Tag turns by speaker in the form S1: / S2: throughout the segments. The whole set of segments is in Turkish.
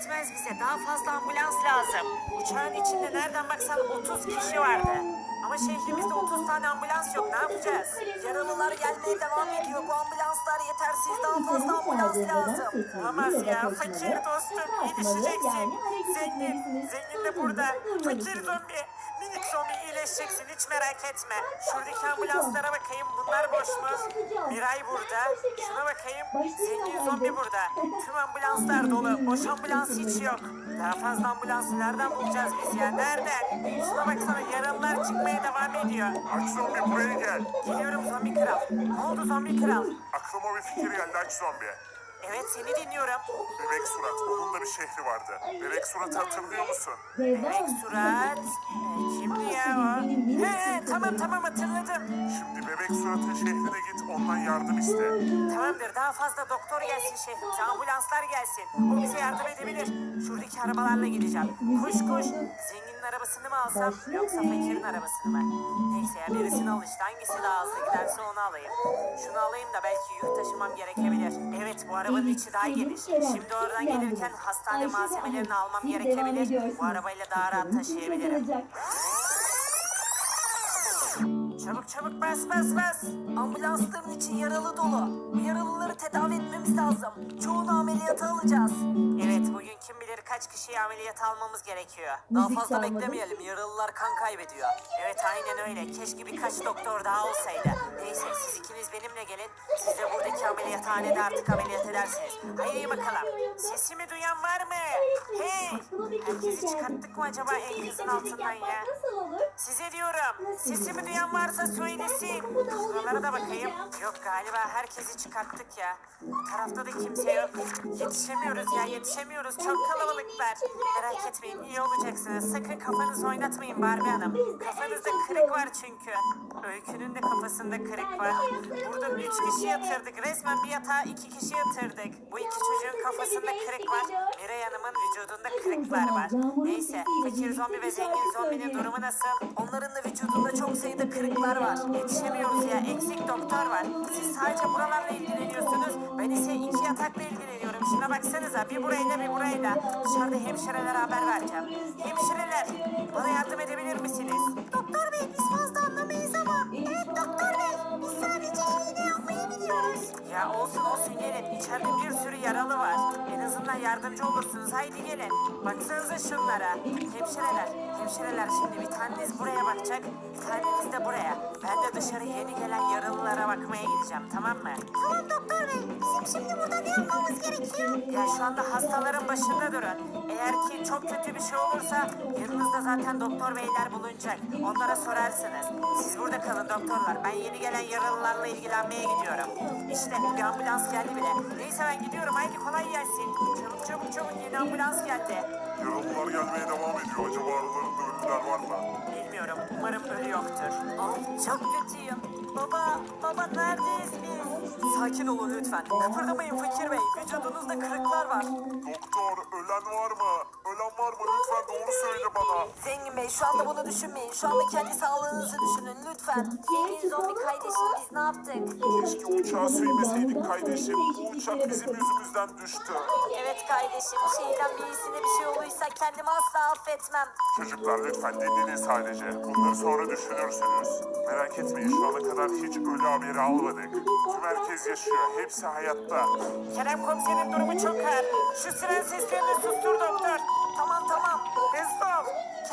S1: yetmez bize. Daha fazla ambulans lazım. Uçağın içinde nereden baksan 30 kişi vardı. Ama şehrimizde 30 tane ambulans yok. Ne yapacağız? Yaralılar gelmeye devam ediyor. Bu ambulanslar yetersiz. Daha fazla ambulans lazım. Olamaz ya. Fakir dostum. Yetişeceksin. Zengin. Zengin de burada. Fakir zombi. Minik zombi iyileşeceksin. Hiç merak etme. Şuradaki ambulanslara bakayım. Bunlar boş mu? Miray burada. Şuna bakayım. Zengin zombi burada. Tüm ambulanslar dolu. Boş ambulans hiç yok. Daha fazla ambulansı nereden bulacağız biz ya? Nereden? Şuna baksana yaralılar çıkmaya devam ediyor.
S2: Aç zombi buraya gel.
S1: Geliyorum zombi kral. Ne oldu zombi kral?
S2: Aklıma bir fikir geldi aç zombi.
S1: Evet seni dinliyorum.
S2: Bebek surat. Onun da bir şehri vardı. Bebek suratı hatırlıyor musun?
S1: Bebek surat. Ee, kimdi ya o? He tamam tamam hatırladım.
S2: Şimdi bebek suratın şehrine git ondan yardım iste.
S1: Tamamdır daha fazla doktor gelsin şehrimize ambulanslar gelsin. O bize yardım edebilir. Şuradaki arabalarla gideceğim. Koş koş. Zenginin arabasını mı alsam yoksa fakirin arabasını mı? Neyse ya birisini al işte hangisi daha hızlı giderse onu alayım. Şunu alayım da belki yük taşımam gerekebilir. Evet bu arabanın içi daha geniş. Şimdi oradan gelirken hastane malzemelerini almam gerekebilir. Bu arabayla daha rahat taşıyabilirim. Çabuk çabuk bas bas bas. Ambulansların için yaralı dolu. Bu yaralıları tedavi etmemiz lazım. Çoğunu ameliyata alacağız. Evet bugün kim bilir kaç kişiyi ameliyata almamız gerekiyor. Daha
S3: Müzik
S1: fazla
S3: çalmadı.
S1: beklemeyelim. Yaralılar kan kaybediyor. Evet aynen öyle. Keşke birkaç doktor daha olsaydı. Neyse siz ikiniz benimle gelin. Siz de buradaki ameliyathanede artık ameliyat edersiniz. Haydi bakalım. Sesimi duyan var mı? Hey! Herkesi çıkarttık mı acaba enkazın altından ya?
S3: Nasıl olur?
S1: Size diyorum. Sesimi duyan varsa söylesin. Şuralara da bakayım. Yok galiba herkesi çıkarttık ya. Tarafta da kimse yok. Yetişemiyoruz ya yetişemiyoruz. Çok kalabalıklar. Merak etmeyin iyi olacaksınız. Sakın kafanızı oynatmayın Barbie Hanım. Kafanızda kırık var çünkü. Öykünün de kafasında kırık var. Burada üç kişi yatırdık. Resmen bir yatağa iki kişi yatırdık. Bu iki çocuğun kafasında kırık var. Miray Hanım'ın vücudunda kırıklar var. Neyse fakir zombi ve zengin zombinin durumu nasıl? Onların da vücudunda çok sayıda kırıklar var. Yetişemiyoruz ya. Eksik doktor var. Siz sadece buralarla ilgileniyorsunuz. Ben ise iki yatakla ilgileniyorum. Şuna baksanıza. Bir burayla bir burayla. Dışarıda hemşirelere haber vereceğim. Hemşireler bana yardım edebilir misiniz? Doktor bey biz fazla anlamayız ama. Evet doktor bey biz sadece iğne yapmayı biliyoruz. Ya olsun olsun gelin. İçeride bir sürü yaralı var. En azından yardımcı olursunuz. Haydi gelin. Baksanıza şunlara. Hemşireler. Hemşireler şimdi bir taneniz buraya bakacak. Bir taneniz de buraya. Ben de dışarı yeni gelen yaralılara bakmaya gideceğim tamam mı? Tamam doktor bey. Bizim şimdi burada ne yapmamız gerekiyor? Ya şu anda hastaların başında durun. Eğer ki çok kötü bir şey olursa yanınızda zaten doktor beyler bulunacak. Onlara sorarsınız. Siz burada kalın doktorlar. Ben yeni gelen yaralılarla ilgilenmeye gidiyorum. İşte bir ambulans geldi bile. Neyse ben gidiyorum. Haydi kolay gelsin. Çabuk çabuk çabuk yeni ambulans geldi.
S2: Yaralılar gelmeye devam ediyor. Acaba aralarında ölüler var mı?
S1: Bilmiyorum. Umarım ölü yoktur. Of çok kötüyüm. Baba, baba neredeyiz biz? Sakin olun lütfen. Kıpırdamayın fakir bey. Vücudunuzda kırıklar var.
S2: Doktor ölen var mı? Söyle bana.
S1: Zengin Bey şu anda bunu düşünmeyin. Şu anda kendi sağlığınızı düşünün lütfen. Zengin zombi kardeşim biz ne yaptık?
S2: Keşke uçağa sürmeseydik kardeşim. Bu uçak bizim yüzümüzden düştü.
S1: Evet kardeşim şeyden birisine bir şey olduysa kendimi asla affetmem.
S2: Çocuklar lütfen dinlenin sadece. Bunları sonra düşünürsünüz. Merak etmeyin şu ana kadar hiç ölü haberi almadık. Tüm herkes yaşıyor. Hepsi hayatta.
S1: Kerem komiserin durumu çok ağır. Şu siren seslerini sustur doktor. Tamam tamam.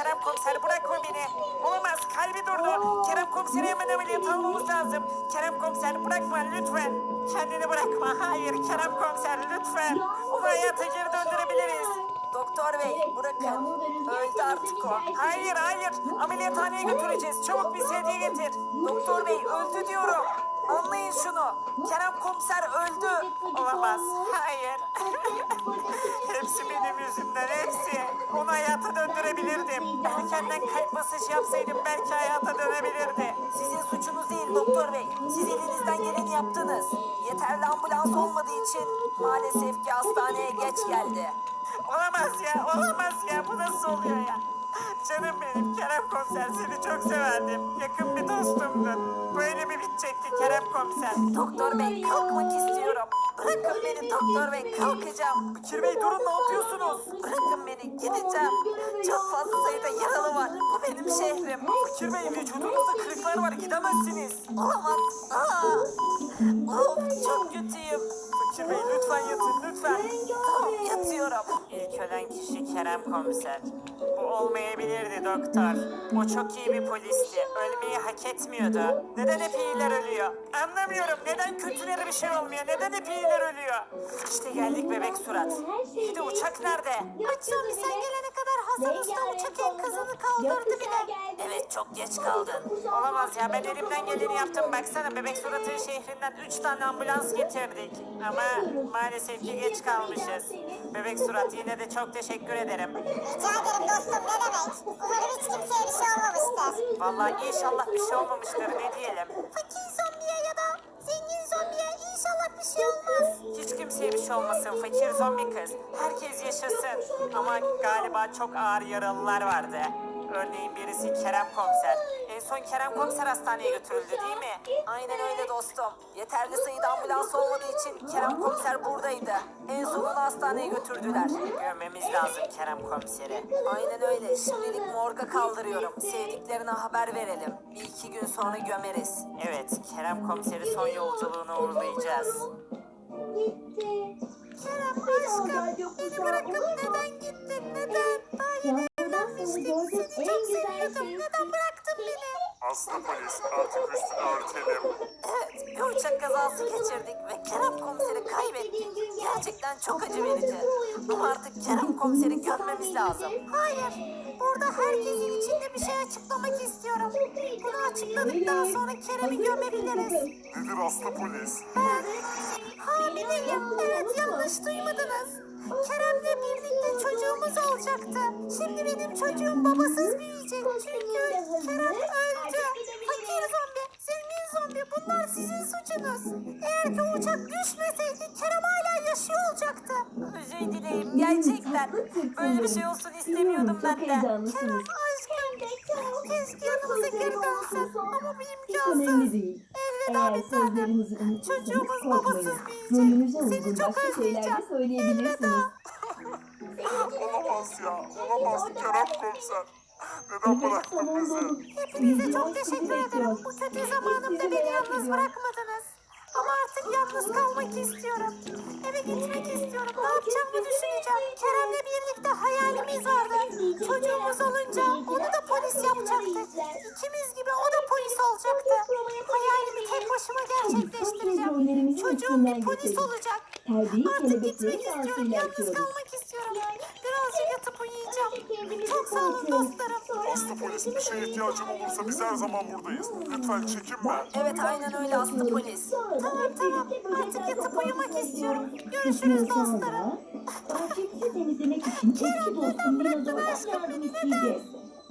S1: Kerem komiser bırakma beni. Olamaz kalbi durdu. Kerem komiseri hemen ameliyat almamız lazım. Kerem komiser bırakma lütfen. Kendini bırakma. Hayır Kerem komiser lütfen. Onu hayata geri döndürebiliriz. Doktor bey bırakın. Öldü artık o. Hayır hayır. Ameliyathaneye götüreceğiz. Çabuk bir sedye getir. Doktor bey öldü diyorum. Anlayın şunu. Kerem komiser öldü. Olamaz. Hayır. benim yüzümden hepsi. Onu hayata döndürebilirdim. Erkenden kalp masajı yapsaydım belki hayata dönebilirdi. Sizin suçunuz değil doktor bey. Siz elinizden geleni yaptınız. Yeterli ambulans olmadığı için maalesef ki hastaneye geç geldi. Olamaz ya, olamaz ya. Bu nasıl oluyor ya? Canım benim Kerem komiser seni çok severdim. Yakın bir dostumdun. Böyle mi bitecekti Kerem komiser? Doktor bey kalkmak istiyorum. Bırakın beni doktor bey kalkacağım. Bekir Bey durun ne yapıyorsunuz? Bırakın beni gideceğim. Çok fazla sayıda yaralı var. Bu benim şehrim. Bekir Bey vücudunuzda kırıklar var gidemezsiniz. Olamaz. Aa. Of çok kötüyüm. Fakir Bey lütfen yatın lütfen. Tamam yatıyorum. İlk ölen kişi Kerem komiser. Bu olmayabilirdi doktor. O çok iyi bir polisti. Ölmeyi hak etmiyordu. Neden hep iyiler ölüyor? Anlamıyorum. Neden kötülere bir şey olmuyor? Neden hep iyiler ölüyor? İşte geldik bebek surat. Bir de uçak nerede?
S3: Açıyorum sen gelene kadar Hasan Usta uçak enkazını kaldırdı bile.
S1: Evet çok geç kaldın. Olamaz ya ben elimden geleni yaptım. Baksana bebek suratı şehrinden 3 tane ambulans getirdik. Ama maalesef ki geç kalmışız. Bebek surat yine de çok teşekkür ederim.
S3: Rica ederim dostum ne demek. Umarım hiç kimseye bir şey olmamıştır.
S1: Vallahi inşallah bir şey olmamıştır ne diyelim.
S3: Fakir zombiye ya da zengin zombiye inşallah bir şey olmaz.
S1: Hiç kimseye bir şey olmasın fakir zombi kız. Herkes yaşasın. Ama galiba çok ağır yaralılar vardı. Örneğin birisi Kerem komiser. En son Kerem komiser hastaneye götürüldü değil mi? Aynen öyle dostum. Yeterli sayıda ambulans olmadığı için Kerem komiser buradaydı. En son onu hastaneye götürdüler. Görmemiz lazım Kerem komiseri. Aynen öyle. Şimdilik morga kaldırıyorum. Sevdiklerine haber verelim. Bir iki gün sonra gömeriz. Evet, Kerem komiseri son yolculuğuna uğurlayacağız.
S3: Gitti. Kerem aşkım beni bırakıp neden gittin neden? Daha yeni evlenmiştik seni çok seviyordum neden bıraktın beni?
S2: Aslı polis artık üstünü örtelim.
S1: Evet, bir uçak kazası geçirdik ve Kerem komiseri kaybettik. Gerçekten çok acı verici. Ama artık Kerem komiseri gömmemiz lazım.
S3: Hayır. Burada herkesin içinde bir şey açıklamak istiyorum. Bunu açıkladıktan sonra Kerem'i gömebiliriz.
S2: Nedir Aslı polis?
S3: Ben hamileyim. Evet yanlış duymadınız. Kerem'le birlikte çocuğumuz olacaktı. Şimdi benim çocuğum babasız büyüyecek. Çünkü Kerem öldü. Fakir zombi, zengin zombi bunlar sizin suçunuz. Eğer ki o uçak düşmeseydi Kerem hala yaşıyor olacaktı.
S1: Özür dileyim, gerçekten. Böyle bir şey olsun istemiyordum ben de.
S3: Kerem keşke yanımıza geri dönsen ama bu
S4: Hiç
S3: imkansız.
S4: önemli değil.
S3: Elveda
S4: Eğer
S3: bir tanem. Çocuğumuz babasız büyüyecek. Seni
S4: uygun
S3: çok özleyeceğim.
S4: söyleyebilirsiniz.
S2: Olamaz ya. Olamaz Kerem komiser. Neden bıraktın bizi?
S3: Hepinize çok teşekkür ederim. Bu kötü zamanımda beni yalnız bırakmadınız. Ama artık yalnız kalmak istiyorum. Eve gitmek istiyorum. Ne yapacağımı düşüneceğim. Kerem'le birlikte hayalimiz vardı. Çocuğumuz olunca onu da polis yapacaktık. İkimiz gibi o da polis olacaktı. Hayalimi tek başıma gerçekleştireceğim. Çocuğum bir polis olacak. Artık gitmek istiyorum. Yalnız kalmak istiyorum. Birazcık yatıp uyuyacağım. Çok sağ olun dostlarım.
S2: Aslı polis bir şeye ihtiyacın olursa biz her zaman buradayız. Lütfen çekinme.
S1: Evet, aynen öyle Aslı polis.
S3: Tamam tamam. Artık yatıp uyumak istiyorum. Görüşürüz dostlarım.
S4: Bahçemizi temizlemek için eski dostum dinozordan yardım isteyeceğiz.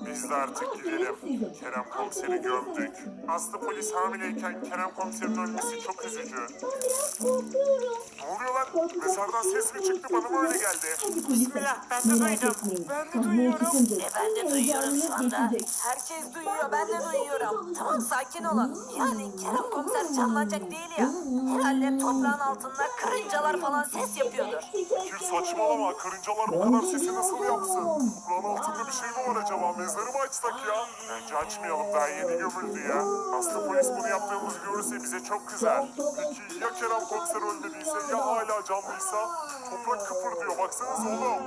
S2: Biz de artık gidelim. Kerem komiseri gömdük. Aslı polis hamileyken Kerem komiserin ölmesi çok üzücü.
S4: Biraz korkuyorum.
S2: Ne oluyor lan? Mezardan ses mi çıktı? Bana mı öyle geldi?
S1: Bismillah, ben de
S4: Merak
S1: duydum. Ben de duyuyorum. E ben de duyuyorum şu anda. Herkes duyuyor, ben de duyuyorum. Tamam sakin olun. Yani Kerem komiser canlanacak değil ya. Herhalde toprağın altında karıncalar falan ses yapıyordur.
S2: Fikir saçmalama. Karıncalar bu kadar sesi nasıl yapsın? Toprağın altında bir şey mi var acaba? Mezarı mı açsak ya? Bence açmayalım. Daha yeni gömüldü ya. Aslı polis bunu yaptığımızı görürse bize çok kızar. Peki ya Kerem komiser ölmediyse ya hala canlıysa? Toprak kıpırdıyor. Baksanıza oğlum.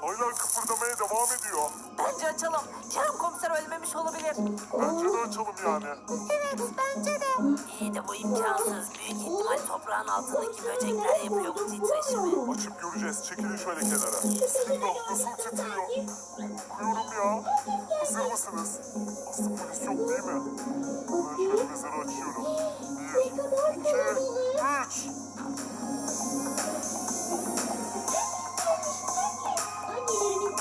S2: Hala kıpırdamaya devam ediyor.
S1: Bence açalım. Kerem komiser ölmemiş olabilir.
S2: Bence de açalım yani.
S3: Evet bence de.
S1: İyi de bu imkansız. Büyük ihtimal toprağın altındaki böcekler yapıyor bu titreşimi.
S2: Açıp göreceğiz. Çekilin şöyle kenara. Bismillah nasıl titriyor? Korkuyorum ya. Hazır mısınız? Aslı polis yok değil mi? Ben şöyle mezarı açıyorum. Bir, iki, üç.